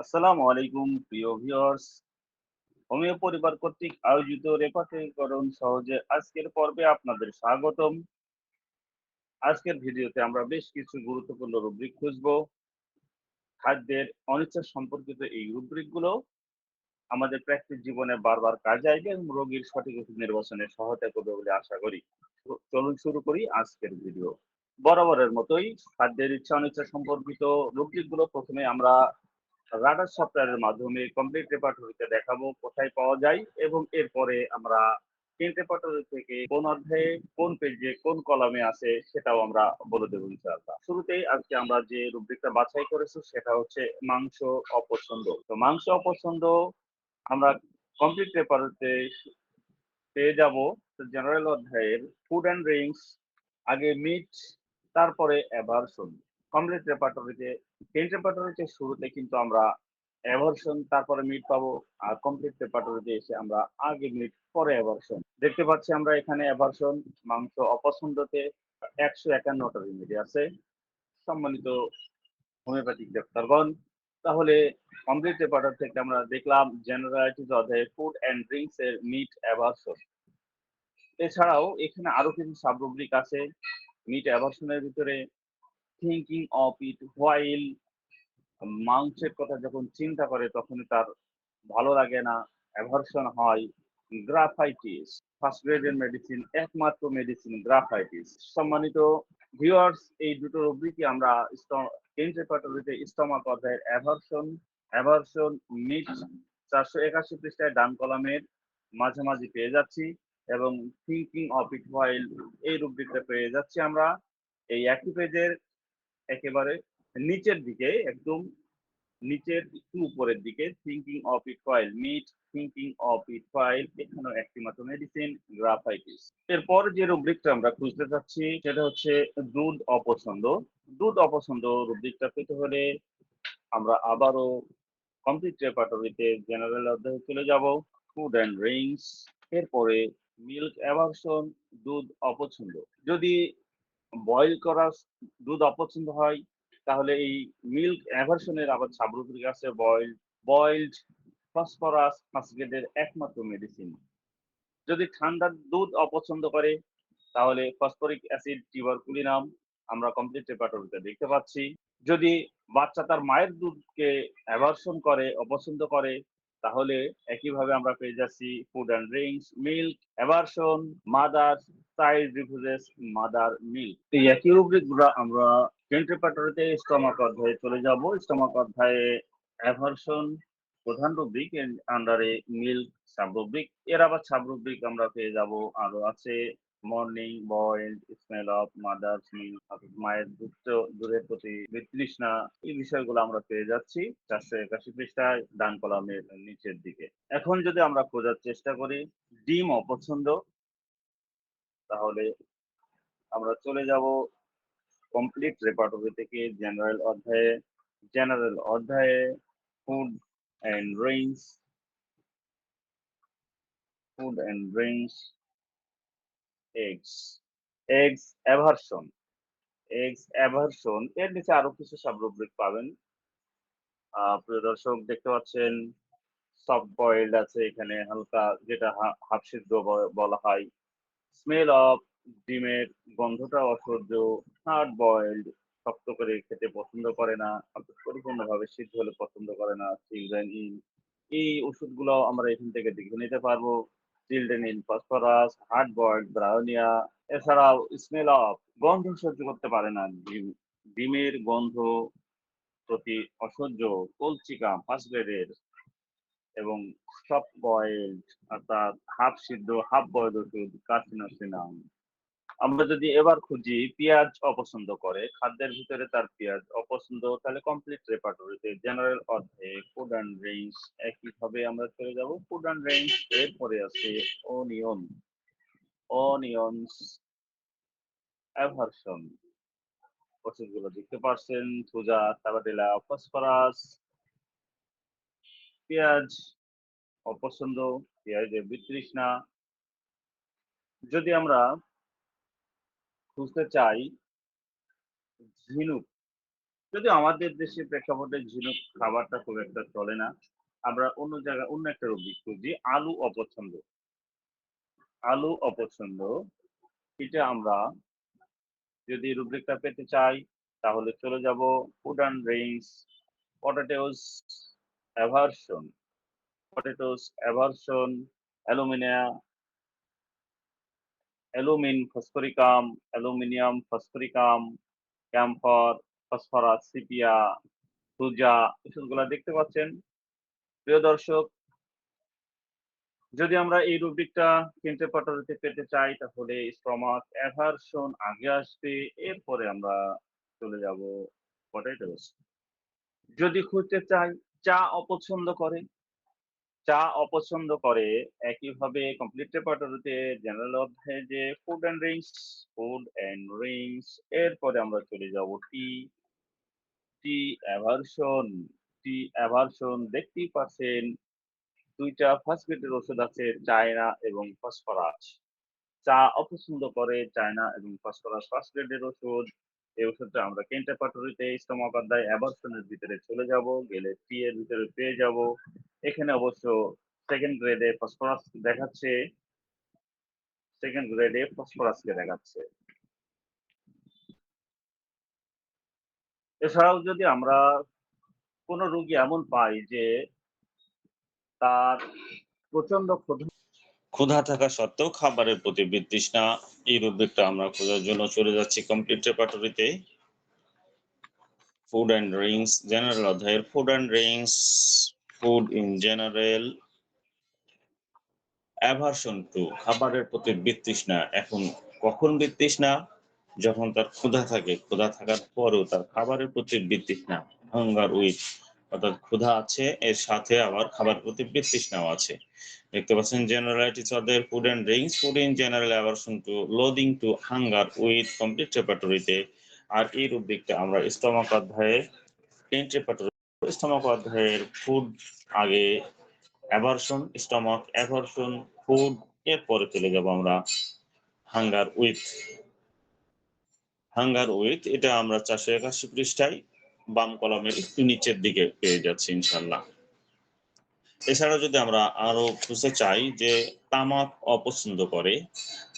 আসসালামু আলাইকুম, প্রিয় ভিউয়ার্স হোমিও পরিবার কর্তৃক আয়োজিত রেপার্টরিকরণ সহজে আজকের পর্বে আপনাদের স্বাগতম। আজকের ভিডিওতে আমরা বেশ কিছু গুরুত্বপূর্ণ রুব্রিক খুঁজব। খাদ্যের অনিচ্ছা সম্পর্কিত এই রুব্রিকগুলো আমাদের প্র্যাকটিস জীবনে বারবার কাজে আসবে এবং রোগীর সঠিক ওষুধ নির্বাচনে সহায়তা করবে বলে আশা করি। চলুন শুরু করি আজকের ভিডিও বরাবরের মতোই খাদ্যের ইচ্ছা অনিচ্ছা সম্পর্কিত রুব্রিকগুলো প্রথমে আমরা রাডার সফটওয়্যারের মাধ্যমে কমপ্লিট রেপার্টরিতে দেখাবো, কোথায় পাওয়া যায় এবং এরপরে আমরা প্রিন্ট রেপার্টরি থেকে কোন অধ্যায়ে, কোন পেজে কোন কলামে আছে সেটাও আমরা বলে দেবো ইনশাআল্লাহ। শুরুতেই আজকে আমরা যে রুব্রিকটা বাছাই করেছি সেটা হচ্ছে মাংস অপছন্দ। তো মাংস অপছন্দ আমরা কমপ্লিট রেপার্টরিতে পেয়ে যাব জেনারেল অধ্যায়ের ফুড অ্যান্ড ড্রিঙ্কস আগে মিট তারপরে অ্যাভারশন কমপ্লিট রেপার্টরিতে প্রিন্ট রেপার্টরিতে শুরুতে কিন্তু আমরা অ্যাভারশন তারপরে মিট পাবো, আর কমপ্লিট রেপার্টরিতে এসে আমরা আগে মিট পরে অ্যাভারশন দেখতে পাচ্ছি আমরা এখানে অ্যাভারশন মাংস অপছন্দতে একশো একান্নটা রিমেডি আছে। সম্মানিত হোমিওপ্যাথিক ডাক্তারগণ, তাহলে কমপ্লিট রেপার্টর থেকে আমরা দেখলাম জেনারেলিটিস অধ্যায়ে ফুড অ্যান্ড ড্রিঙ্কস এর মিট অ্যাভারশন এছাড়াও এখানে আরও কিছু সাবরুব্রিক আছে। মিট অ্যাভারশনের ভিতরে থিঙ্কিং অফ ইট হোয়াইল মাংসের কথা যখন চিন্তা করে, তখনই তার ভালো লাগে না অ্যাভারশন হয়। গ্রাফাইটিস ফার্স্ট গ্রেডের মেডিসিন একমাত্র মেডিসিন গ্রাফাইটিস সম্মানিত ভিউয়ার্স এই দুটো রুব্রিকই আমরা টেন্ট রেপার্টরিতে স্টমাক অধ্যায়ের অ্যাভারশন অ্যাভারশন মিট চারশো একাশি পৃষ্ঠায় ডান কলামের মাঝামাঝি পেয়ে যাচ্ছি এবং থিঙ্কিং অফ ইট হোয়াইল এই রুব্রিকটা পেয়ে যাচ্ছি আমরা। এই একই পেজের একেবারে নিচের দিকে, একদম নিচের একটু উপরের দিকে thinking of it file meat thinking of it file এখানেও একটি মাত্র মেডিসিন গ্রাফাইটিস এরপর যে রুব্রিকটা আমরা খুঁজতে চাচ্ছি, সেটা হচ্ছে দুধ অপছন্দ। দুধ অপছন্দ রুব্রিকটা পেতে হলে আমরা আবারও কমপ্লিট রেপার্টরিতে জেনারেল অধ্যায়ে চলে যাব। ফুড অ্যান্ড ড্রিঙ্কস এরপরে মিল্ক অ্যাভারশন দুধ অপছন্দ। যদি বয়েল করা দুধ অপছন্দ হয়, তাহলে এই মিল্ক অ্যাভারশনের আবার সাবরুদ্রিক আছে বয়েলড বয়েলড ফসফরাস ফাসগেটের একমাত্র মেডিসিন যদি ঠান্ডার দুধ অপছন্দ করে, তাহলে ফসফরিক অ্যাসিড টিবারকুলিনাম আমরা কমপ্লিট রেপার্টরিতে দেখতে পাচ্ছি। যদি বাচ্চা তার মায়ের দুধকে অ্যাভারশন করে, অপছন্দ করে, তাহলে একইভাবে আমরা পেয়ে যাচ্ছি food and drinks milk aversion mother child refuses mother milk এই একই রুব্রিক আমরা টেন্ট রেপার্টরিতে স্টমাক অধ্যায়ে চলে যাব। স্টমাক অধ্যায়ে অ্যাভারশন প্রধান রুব্রিক আন্ডারে মিল্ক সাবরুব্রিক এর আবার সাবরুব্রিক আমরা পেয়ে যাব। আরও আছে morning boil smell of mother's milk মায়ের দুধ দূরের প্রতি বিতৃষ্ণা, এই বিষয়গুলো আমরা পেয়ে যাচ্ছি চারশো একাশি পৃষ্ঠায় ডান কলামের নিচের দিকে। এখন যদি আমরা খোঁজার চেষ্টা করি, ডিম অপছন্দ তাহলে আমরা চলে যাব কমপ্লিট রেপার্টরি থেকে জেনারেল অধ্যায়ে। জেনারেল অধ্যায়ে food and drinks food and drinks eggs eggs aversion eggs aversion এর নিচে আরও কিছু সাবরুব্রিক পাবেন। প্রিয় দর্শক, দেখতে পাচ্ছেন সফট বয়েলড আছে এখানে, হালকা, যেটা হাফ সিদ্ধ বলা হয়। স্মেল অফ ডিমের গন্ধটা অসহ্য হার্ড বয়েলড শক্ত করে খেতে পছন্দ করে না, পরিপূর্ণভাবে সিদ্ধ হলে পছন্দ করে না চিলড্রেন ইন এই ওষুধগুলো আমরা এখান থেকে দেখে নিতে পারব। Children in phosphorus hard boiled ব্রাউনিয়া এছাড়াও স্মেল অফ গন্ধ সহ্য করতে পারে না, ডিম, ডিমের গন্ধ প্রতি অসহ্য কলচিকা ফার্স্ট গ্রেডের এবং সফট বয়েলড অর্থাৎ হাফ সিদ্ধ হাফ বয়েলড ওষুধ কার্সিনোসিনাম আমরা যদি এবার খুঁজি, পেঁয়াজ অপছন্দ করে, খাদ্যের ভিতরে তার পেঁয়াজ অপছন্দ, তাহলে কমপ্লিট রেপার্টরিতে জেনারেল অর্ধে ফুড অ্যান্ড ড্রিঙ্কস একইভাবে আমরা চলে যাব। ফুড অ্যান্ড ড্রিঙ্কস এরপরে আছে অনিয়ন অনিয়নস অ্যাভারশন ওষুধগুলো দেখতে পাচ্ছেন থুজা তাবাডিলা ফসফরাস পেঁয়াজ, অপছন্দ পেঁয়াজের বিতৃষ্ণা। যদি আমরা খুঁজতে চাই, ঝিনুক। যদিও আমাদের দেশে প্রেক্ষাপটে ঝিনুক খাবারটা খুব একটা চলে না, আমরা অন্য জায়গায় অন্য একটা রূপ খুঁজি, আলু অপছন্দ। আলু অপছন্দ, এটা আমরা যদি রুব্রিকটা পেতে চাই, তাহলে চলে যাব food and drinks potatoes aversion potatoes aversion অ্যালুমিনিয়া অ্যালুমিন ফসফরিকাম অ্যালুমিনিয়াম ফসফরিকাম ক্যাম্ফর ফসফরাস সিপিয়া সুজা এসবগুলা দেখতে পাচ্ছেন। প্রিয় দর্শক, যদি আমরা এই রুব্রিকটা কিনতে পাটারিতে পেতে চাই, তাহলে স্টমাক অ্যাভারশন আগে আসবে, এরপরে আমরা চলে যাব পটেটোস যদি খুঁজতে চাই চা অপছন্দ করে। চা অপছন্দ করে একইভাবে কমপ্লিট রেপার্টরিতে জেনারেল অধ্যায়ে যে food and drinks food and drinks এরপরে আমরা চলে যাব টি টি অ্যাভারশন টি অ্যাভারশন দেখতেই পাচ্ছেন দুইটা ফার্স্ট গ্রেডের ওষুধ আছে চায়না এবং ফসফরাস চা অপছন্দ করে চায়না এবং ফসফরাস ফার্স্ট গ্রেডের ওষুধ। এই ওষুধটা আমরা কেন্টা পাটুরিতে ইস্তমাক অধ্যায় অ্যাভারশনের ভিতরে চলে যাব, গেলে টি এর ভিতরে পেয়ে যাব। এখানে অবশ্য সেকেন্ড গ্রেডে ফসফরাস দেখাচ্ছে। সেকেন্ড গ্রেডে ফসফরাসকে দেখাচ্ছে। এছাড়াও যদি আমরা কোনো রোগী এমন পাই যে তার প্রচণ্ড ক্ষুধা ক্ষুধা থাকা সত্ত্বেও খাবারের প্রতি বিতৃষ্ণা, এই রুব্রিকটা আমরা খোঁজার জন্য চলে যাচ্ছি কমপ্লিট রেপার্টরিতে ফুড অ্যান্ড ড্রিঙ্কস জেনারেল অধ্যায়ের food and drinks food in general aversion to খাবারের প্রতি বিতৃষ্ণা, এখন কখন বিতৃষ্ণা? যখন তার ক্ষুধা থাকে, ক্ষুধা থাকার পরেও তার খাবারের প্রতি বিতৃষ্ণা হাঙ্গার উইথ অর্থাৎ ক্ষুধা আছে, এর সাথে আবার খাবার প্রতি বিতৃষ্ণাও আছে। দেখতে পাচ্ছেন generalities their food and drinks food in general aversion to loathing to hunger with complete রেপার্টরিতে আর এই রূপদিকটা আমরা স্টমাক অধ্যায়ে টেন্ট রেপার্টরি স্টমাক অধ্যায়ের ফুড আগে অ্যাভারশন স্টমাক অ্যাভারশন ফুড এরপরে চলে যাব আমরা হাঙ্গার উইথ হাঙ্গার উইথ এটা আমরা চারশো একাশি পৃষ্ঠায় বাম কলমের একটু নিচের দিকে পেয়ে যাচ্ছি ইনশাল্লাহ এছাড়া যদি আমরা আরও বুঝতে চাই যে তামাক অপছন্দ করে,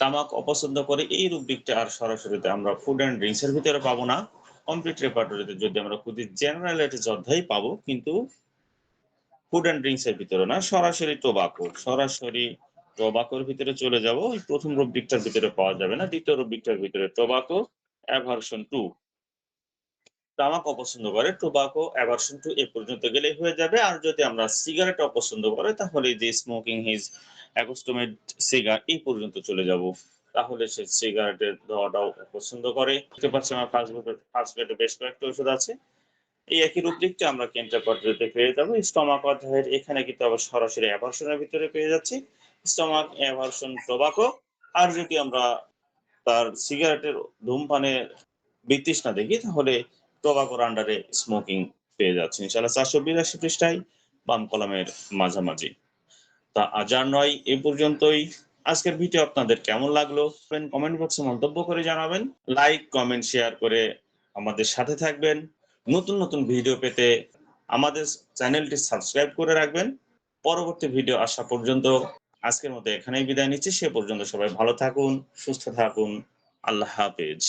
তামাক অপছন্দ করে এই রুব্রিকটা আর সরাসরিতে আমরা ফুড অ্যান্ড ড্রিঙ্কস এর ভিতরে পাবো না। কমপ্লিট রেপার্টরিতে যদি আমরা খুঁজি জেনারেলিটিস অধ্যায় পাবো, কিন্তু ফুড অ্যান্ড ড্রিঙ্কস এর ভিতরে না, সরাসরি টোবাকো সরাসরি টোবাকোর ভিতরে চলে যাব। ওই প্রথম রুব্রিকটার ভিতরে পাওয়া যাবে না, দ্বিতীয় রুব্রিকটার ভিতরে টোবাকো অ্যাভারশন টু তামাক অপছন্দ করে টোবাকো অ্যাভারশন টু এ পর্যন্ত গেলে হয়ে যাবে। আর যদি আমরা সিগারেট অপছন্দ করে, তাহলে যে স্মোকিং হিজ অ্যাকোস্টমেড সিগার এই পর্যন্ত চলে যাব। তাহলে সে সিগারেটের ধোয়াটাও পছন্দ করে। দেখতে পাচ্ছি আমার ফার্স্ট গ্রুপের ফার্স্ট গ্রেডে বেশ কয়েকটা ওষুধ আছে। এই একই রূপদিকটা আমরা কেন্টার পদ্ধতিতে পেয়ে যাব। স্টমাক অধ্যায়ের এখানে কিন্তু আবার সরাসরি অ্যাভারশনের ভিতরে পেয়ে যাচ্ছি। স্টমাক অ্যাভারশন টোবাকো আর যদি আমরা তার সিগারেটের ধূমপানের বিতৃষ্ণা দেখি, তাহলে টোবাকোর আন্ডারে স্মোকিং পেয়ে যাচ্ছে। ইনশাল্লাহ চারশো বিরাশি পৃষ্ঠায় বাম কলমের মাঝামাঝি। তা আজার নয়, এ পর্যন্তই। আজকের ভিডিও আপনাদের কেমন লাগল? ফ্রেন্ড কমেন্ট বক্সে মন্তব্য করে জানাবেন। লাইক কমেন্ট শেয়ার করে আমাদের সাথে থাকবেন। নতুন নতুন ভিডিও পেতে আমাদের চ্যানেলটি সাবস্ক্রাইব করে রাখবেন। পরবর্তী ভিডিও আসা পর্যন্ত আজকের মতো এখানেই বিদায় নিচ্ছি। সে পর্যন্ত সবাই ভালো থাকুন, সুস্থ থাকুন। আল্লাহ হাফেজ।